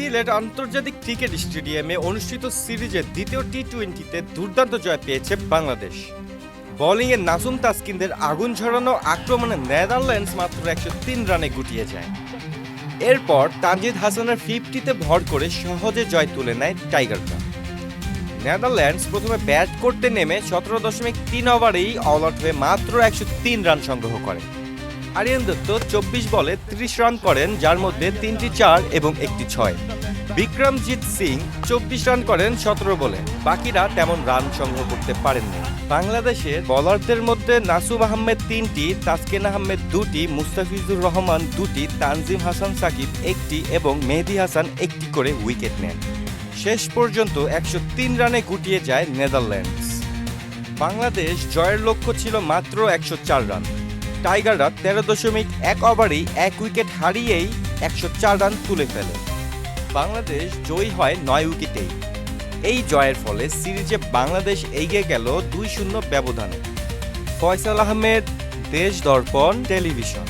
সিলেট আন্তর্জাতিক ক্রিকেট স্টেডিয়ামে অনুষ্ঠিত সিরিজের দ্বিতীয় টি টোয়েন্টিতে দুর্দান্ত জয় পেয়েছে বাংলাদেশ। বোলিংয়ে নাসুম তাসকিনদের আগুন ঝরানো আক্রমণে নেদারল্যান্ডস মাত্র একশো তিন রানে গুটিয়ে যায়। এরপর তানজিদ হাসানের ফিফটিতে ভর করে সহজে জয় তুলে নেয় টাইগাররা নেদারল্যান্ডস প্রথমে ব্যাট করতে নেমে সতেরো দশমিক তিন ওভারেই অল আউট হয়ে মাত্র একশো তিন রান সংগ্রহ করে। আরিয়ান দত্ত চব্বিশ বলে ত্রিশ রান করেন, যার মধ্যে তিনটি চার এবং একটি ছয়। বিক্রমজিৎ সিং চব্বিশ রান করেন, সতেরো বলে। বাকিরা তেমন রান সংগ্রহ করতে পারেননি। বাংলাদেশের বলারদের মধ্যে নাসুম আহমেদ তিনটি, তাসকিন আহমেদ দুটি, মুস্তাফিজুর রহমান দুটি, তানজিম হাসান সাকিব একটি এবং মেহেদি হাসান একটি করে উইকেট নেন। শেষ পর্যন্ত একশো তিন রানে গুটিয়ে যায় নেদারল্যান্ডস। বাংলাদেশ জয়ের লক্ষ্য ছিল মাত্র একশো চার রান। টাইগাররা তেরো দশমিক এক ওভারেই এক উইকেট হারিয়েই একশো চার রান তুলে ফেলে। বাংলাদেশ জয়ী হয় নয় উইকেটেই। এই জয়ের ফলে সিরিজে বাংলাদেশ এগিয়ে গেল দুই শূন্য ব্যবধানে। ফয়সাল আহমেদ, দেশ দর্পণ টেলিভিশন।